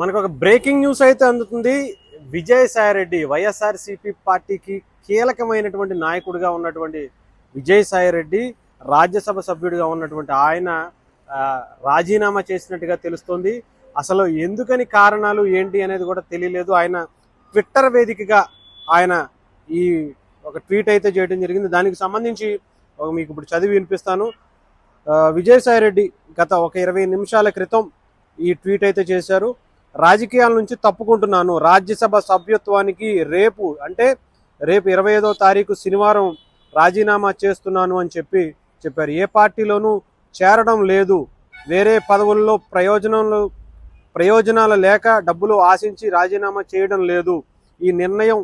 మనకు ఒక breaking news అయితే అందుతుంది. విజయసాయి రెడ్డి వైఎస్ఆర్సీపీ పార్టీకి కీలకమైనటువంటి నాయకుడిగా ఉన్నటువంటి విజయసాయి రెడ్డి రాజ్యసభ సభ్యుడిగా ఉన్నటువంటి ఆయన రాజీనామా చేసినట్టుగా తెలుస్తోంది. అసలు ఎందుకని కారణాలు ఏంటి అనేది కూడా తెలియలేదు. ఆయన ట్విట్టర్ వేదికగా ఆయన ఈ ఒక ట్వీట్ అయితే చేయడం జరిగింది. దానికి సంబంధించి మీకు ఇప్పుడు చదివి వినిపిస్తాను. విజయసాయి రెడ్డి గత ఒక ఇరవై నిమిషాల క్రితం ఈ ట్వీట్ అయితే చేశారు. రాజకీయాల నుంచి తప్పుకుంటున్నాను. రాజ్యసభ సభ్యత్వానికి రేపు అంటే రేపు ఇరవై ఐదో తారీఖు శనివారం రాజీనామా చేస్తున్నాను అని చెప్పి చెప్పారు. ఏ పార్టీలోనూ చేరడం లేదు. వేరే పదవుల్లో ప్రయోజనాలు ప్రయోజనాలు లేక డబ్బులు ఆశించి రాజీనామా చేయడం లేదు. ఈ నిర్ణయం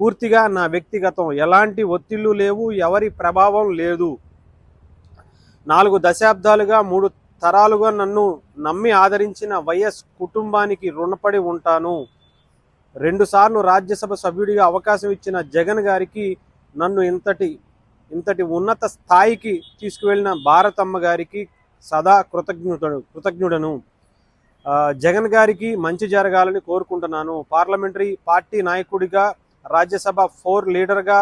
పూర్తిగా నా వ్యక్తిగతం. ఎలాంటి ఒత్తిళ్ళు లేవు ఎవరి ప్రభావం లేదు. నాలుగు దశాబ్దాలుగా మూడు తరాలుగా నన్ను నమ్మి ఆదరించిన వైఎస్ కుటుంబానికి రుణపడి ఉంటాను. రెండుసార్లు రాజ్యసభ సభ్యుడిగా అవకాశం ఇచ్చిన జగన్ గారికి నన్ను ఇంతటి ఇంతటి ఉన్నత స్థాయికి తీసుకువెళ్ళిన భారతమ్మ గారికి సదా కృతజ్ఞుడు కృతజ్ఞుడను. జగన్ గారికి మంచి జరగాలని కోరుకుంటున్నాను. పార్లమెంటరీ పార్టీ నాయకుడిగా రాజ్యసభ ఫోర్ లీడర్గా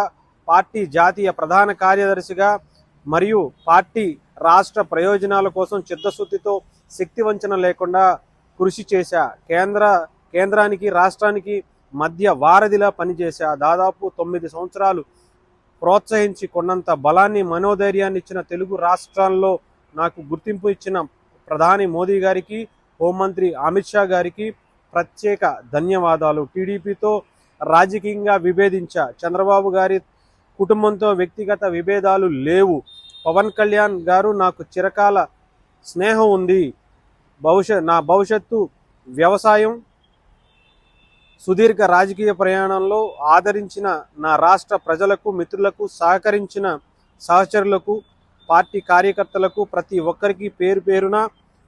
పార్టీ జాతీయ ప్రధాన కార్యదర్శిగా మరియు పార్టీ రాష్ట్ర ప్రయోజనాల కోసం చిత్తశుద్ధితో శక్తి వంచన లేకుండా కృషి చేశా. కేంద్ర కేంద్రానికి రాష్ట్రానికి మధ్య వారధిలా పనిచేశా. దాదాపు తొమ్మిది సంవత్సరాలు ప్రోత్సహించి కొన్నంత బలాన్ని మనోధైర్యాన్ని ఇచ్చిన తెలుగు రాష్ట్రాల్లో నాకు గుర్తింపు ఇచ్చిన ప్రధాని మోదీ గారికి హోంమంత్రి అమిత్ షా గారికి ప్రత్యేక ధన్యవాదాలు. టీడీపీతో రాజకీయంగా విభేదించా. చంద్రబాబు గారి కుటుంబంతో వ్యక్తిగత విభేదాలు లేవు. పవన్ కళ్యాణ్ గారు నాకు చిరకాల స్నేహం ఉంది. భవిష్యత్ నా భవిష్యత్తు వ్యవసాయం సుదీర్ఘ రాజకీయ ప్రయాణంలో ఆదరించిన నా రాష్ట్ర ప్రజలకు మిత్రులకు సహకరించిన సహచరులకు పార్టీ కార్యకర్తలకు ప్రతి ఒక్కరికి పేరు పేరున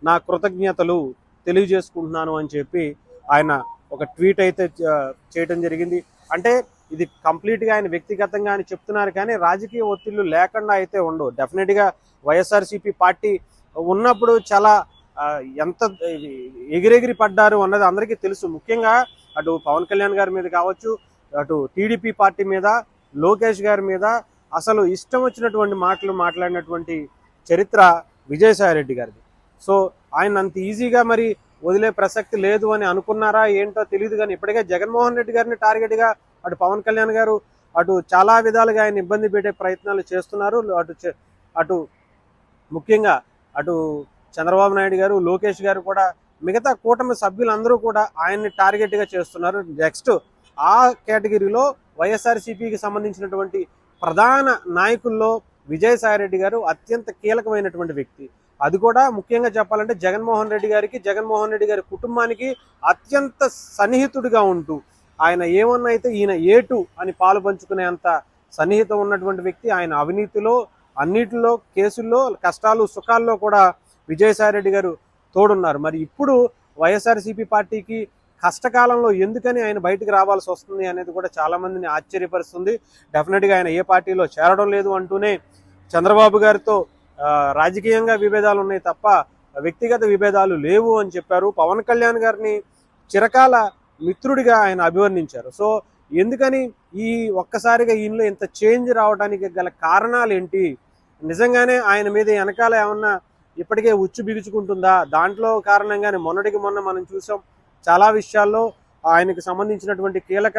నా కృతజ్ఞతలు తెలియజేసుకుంటున్నాను అని చెప్పి ఆయన ఒక ట్వీట్ అయితే చేయటం చేయడం జరిగింది. అంటే ఇది కంప్లీట్గా ఆయన వ్యక్తిగతంగా అని చెప్తున్నారు కానీ రాజకీయ ఒత్తిళ్ళు లేకుండా అయితే ఉండవు. డెఫినెట్గా వైఎస్ఆర్సీపీ పార్టీ ఉన్నప్పుడు చాలా ఎంత ఎగిరెగిరి పడ్డారు అన్నది అందరికీ తెలుసు. ముఖ్యంగా అటు పవన్ కళ్యాణ్ గారి మీద కావచ్చు అటు టీడీపీ పార్టీ మీద లోకేష్ గారి మీద అసలు ఇష్టం వచ్చినటువంటి మాటలు మాట్లాడినటువంటి చరిత్ర విజయసాయి రెడ్డి గారిది. సో ఆయన అంత ఈజీగా మరి వదిలే ప్రసక్తి లేదు అని అనుకున్నారా ఏంటో తెలియదు కానీ ఇప్పటికే జగన్మోహన్ రెడ్డి గారిని టార్గెట్గా అటు పవన్ కళ్యాణ్ గారు అటు చాలా విధాలుగా ఆయన ఇబ్బంది పెట్టే ప్రయత్నాలు చేస్తున్నారు. అటు అటు ముఖ్యంగా అటు చంద్రబాబు నాయుడు గారు లోకేష్ గారు కూడా మిగతా కూటమి సభ్యులందరూ కూడా ఆయన్ని టార్గెట్గా చేస్తున్నారు. నెక్స్ట్ ఆ కేటగిరీలో వైఎస్ఆర్సీపీకి సంబంధించినటువంటి ప్రధాన నాయకుల్లో విజయసాయి రెడ్డి గారు అత్యంత కీలకమైనటువంటి వ్యక్తి. అది కూడా ముఖ్యంగా చెప్పాలంటే జగన్మోహన్ రెడ్డి గారికి జగన్మోహన్ రెడ్డి గారి కుటుంబానికి అత్యంత సన్నిహితుడిగా ఉంటూ ఆయన ఏమన్నా అయితే ఈయన ఏటు అని పాలు పంచుకునే అంత సన్నిహితం ఉన్నటువంటి వ్యక్తి ఆయన అవినీతిలో అన్నిటిలో కేసుల్లో కష్టాలు సుఖాల్లో కూడా విజయసాయిరెడ్డి గారు తోడున్నారు. మరి ఇప్పుడు వైఎస్ఆర్సీపీ పార్టీకి కష్టకాలంలో ఎందుకని ఆయన బయటికి రావాల్సి వస్తుంది అనేది కూడా చాలా మందిని ఆశ్చర్యపరుస్తుంది డెఫినెట్గా ఆయన ఏ పార్టీలో చేరడం లేదు అంటూనే చంద్రబాబు గారితో రాజకీయంగా విభేదాలు ఉన్నాయి తప్ప వ్యక్తిగత విభేదాలు లేవు అని చెప్పారు. పవన్ కళ్యాణ్ గారిని చిరకాల మిత్రుడిగా ఆయన అభివర్ణించారు. సో ఎందుకని ఈ ఒక్కసారిగా ఈయనలో ఇంత చేంజ్ రావడానికి గల కారణాలు ఏంటి? నిజంగానే ఆయన మీద వెనకాల ఏమన్నా ఇప్పటికే ఉచ్చు బిగుచుకుంటుందా? దాంట్లో కారణంగానే మొన్నటికి మొన్న మనం చూసాం చాలా విషయాల్లో ఆయనకు సంబంధించినటువంటి కీలక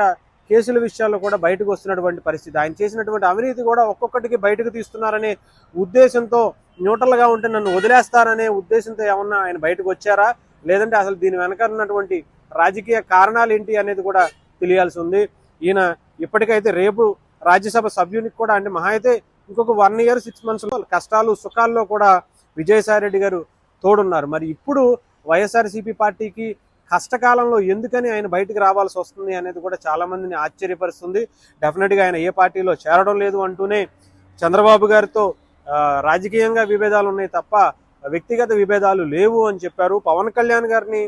కేసుల విషయాల్లో కూడా బయటకు వస్తున్నటువంటి పరిస్థితి. ఆయన చేసినటువంటి అవినీతి కూడా ఒక్కొక్కటికి బయటకు తీస్తున్నారనే ఉద్దేశంతో న్యూట్రల్గా ఉంటే నన్ను వదిలేస్తారనే ఉద్దేశంతో ఏమన్నా ఆయన బయటకు వచ్చారా? లేదంటే అసలు దీని వెనక ఉన్నటువంటి రాజకీయ కారణాలు ఏంటి అనేది కూడా తెలియాల్సి ఉంది. ఈయన ఇప్పటికైతే రేపు రాజ్యసభ సభ్యునికి కూడా అంటే మహా అయితే ఇంకొక వన్ ఇయర్ సిక్స్ మంత్స్ కష్టాలు సుఖాల్లో కూడా విజయసాయిరెడ్డి గారు తోడున్నారు. మరి ఇప్పుడు వైఎస్ఆర్సీపీ పార్టీకి కష్టకాలంలో ఎందుకని ఆయన బయటకు రావాల్సి వస్తుంది అనేది కూడా చాలా మందిని ఆశ్చర్యపరుస్తుంది డెఫినెట్గా ఆయన ఏ పార్టీలో చేరడం లేదు అంటూనే చంద్రబాబు గారితో రాజకీయంగా విభేదాలు ఉన్నాయి తప్ప వ్యక్తిగత విభేదాలు లేవు అని చెప్పారు. పవన్ కళ్యాణ్ గారిని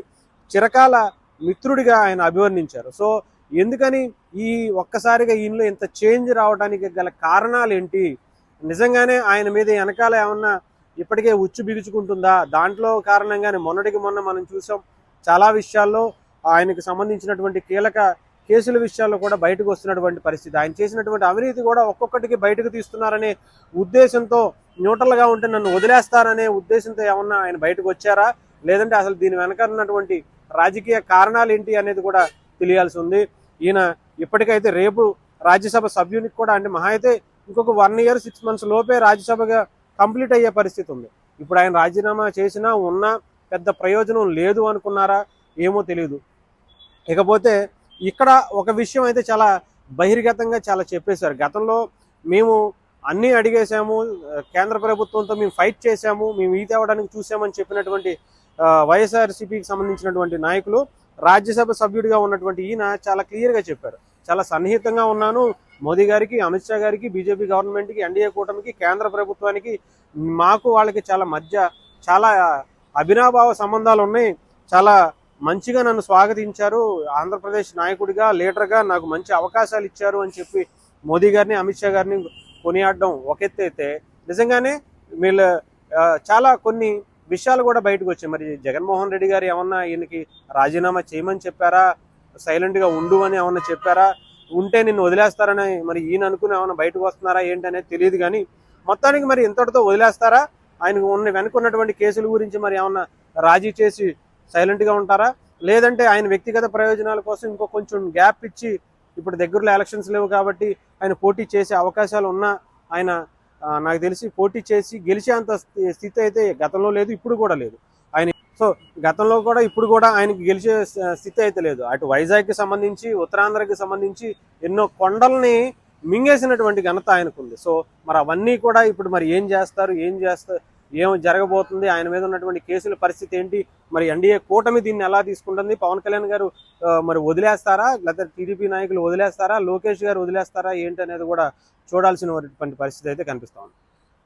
చిరకాల మిత్రుడిగా ఆయన అభివర్ణించారు. సో ఎందుకని ఈ ఒక్కసారిగా ఈయనలో ఇంత చేంజ్ రావడానికి గల కారణాలు ఏంటి? నిజంగానే ఆయన మీద వెనకాల ఏమన్నా ఇప్పటికే ఉచ్చు బిగుచుకుంటుందా? దాంట్లో కారణంగానే మొన్నటికి మొన్న మనం చూసాం చాలా విషయాల్లో ఆయనకు సంబంధించినటువంటి కీలక కేసుల విషయాల్లో కూడా బయటకు వస్తున్నటువంటి పరిస్థితి. ఆయన చేసినటువంటి అవినీతి కూడా ఒక్కొక్కటికి బయటకు తీస్తున్నారనే ఉద్దేశంతో న్యూట్రల్గా ఉంటే నన్ను వదిలేస్తారనే ఉద్దేశంతో ఏమన్నా ఆయన బయటకు వచ్చారా? లేదంటే అసలు దీని వెనక ఉన్నటువంటి రాజకీయ కారణాలు ఏంటి అనేది కూడా తెలియాల్సి ఉంది. ఈయన ఇప్పటికైతే రేపు రాజ్యసభ సభ్యునికి కూడా అంటే మహా అయితే ఇంకొక వన్ ఇయర్ సిక్స్ మంత్స్ లోపే రాజ్యసభగా కంప్లీట్ అయ్యే పరిస్థితి ఉంది. ఇప్పుడు ఆయన రాజీనామా చేసినా ఉన్నా పెద్ద ప్రయోజనం లేదు అనుకున్నారా? ఏమో తెలియదు ఇకపోతే ఇక్కడ ఒక విషయం అయితే చాలా బహిర్గతంగా చాలా చెప్పేశారు. గతంలో మేము అన్నీ అడిగేశాము. కేంద్ర ప్రభుత్వంతో మేము ఫైట్ చేశాము. మేము ఈ తేవడానికి చూసామని చెప్పినటువంటి వైఎస్ఆర్సీపీకి సంబంధించినటువంటి నాయకులు రాజ్యసభ సభ్యుడిగా ఉన్నటువంటి ఈయన చాలా క్లియర్గా చెప్పారు. చాలా సన్నిహితంగా ఉన్నాను. మోదీ గారికి అమిత్ షా గారికి బీజేపీ గవర్నమెంట్కి ఎన్డీఏ కూటమికి కేంద్ర ప్రభుత్వానికి మాకు వాళ్ళకి చాలా మధ్య చాలా అభినాభావ సంబంధాలు ఉన్నాయి. చాలా మంచిగా నన్ను స్వాగతించారు. ఆంధ్రప్రదేశ్ నాయకుడిగా లీడర్గా నాకు మంచి అవకాశాలు ఇచ్చారు అని చెప్పి మోదీ గారిని అమిత్ షా గారిని కొనియాడడం ఒక ఎత్తు అయితే నిజంగానే వీళ్ళ చాలా కొన్ని విషయాలు కూడా బయటకు వచ్చాయి. మరి జగన్మోహన్ రెడ్డి గారు ఏమన్నా ఈయనకి రాజీనామా చేయమని చెప్పారా? సైలెంట్గా ఉండు అని ఏమన్నా చెప్పారా? ఉంటే నిన్ను వదిలేస్తారని మరి ఈయన అనుకుని ఏమన్నా బయటకు వస్తున్నారా ఏంటి అనేది తెలియదు కానీ మొత్తానికి మరి ఇంతటితో వదిలేస్తారా? ఆయనకు ఉన్న వెనుక ఉన్నటువంటి కేసుల గురించి మరి ఏమన్నా రాజీ చేసి సైలెంట్గా ఉంటారా? లేదంటే ఆయన వ్యక్తిగత ప్రయోజనాల కోసం ఇంకో కొంచెం గ్యాప్ ఇచ్చి ఇప్పుడు దగ్గరలో ఎలక్షన్స్ లేవు కాబట్టి ఆయన పోటీ చేసే అవకాశాలు ఉన్నా ఆయన నాకు తెలిసి పోటీ చేసి గెలిచేంత స్థితి అయితే గతంలో లేదు ఇప్పుడు కూడా లేదు. ఆయన సో గతంలో కూడా ఇప్పుడు కూడా ఆయనకి గెలిచే స్థితి అయితే లేదు. అటు వైజాగ్కి సంబంధించి ఉత్తరాంధ్రకి సంబంధించి ఎన్నో కొండల్ని మింగేసినటువంటి ఘనత ఆయనకుంది. సో మరి అవన్నీ కూడా ఇప్పుడు మరి ఏం చేస్తారు ఏం చేస్తారు ఏం జరగబోతుంది? ఆయన మీద ఉన్నటువంటి కేసుల పరిస్థితి ఏంటి? మరి ఎన్డీఏ కూటమి దీన్ని ఎలా తీసుకుంటుంది? పవన్ కళ్యాణ్ గారు మరి వదిలేస్తారా? లేకపోతే టీడీపీ నాయకులు వదిలేస్తారా? లోకేష్ గారు వదిలేస్తారా? ఏంటి అనేది కూడా చూడాల్సినటువంటి పరిస్థితి అయితే కనిపిస్తా ఉంది.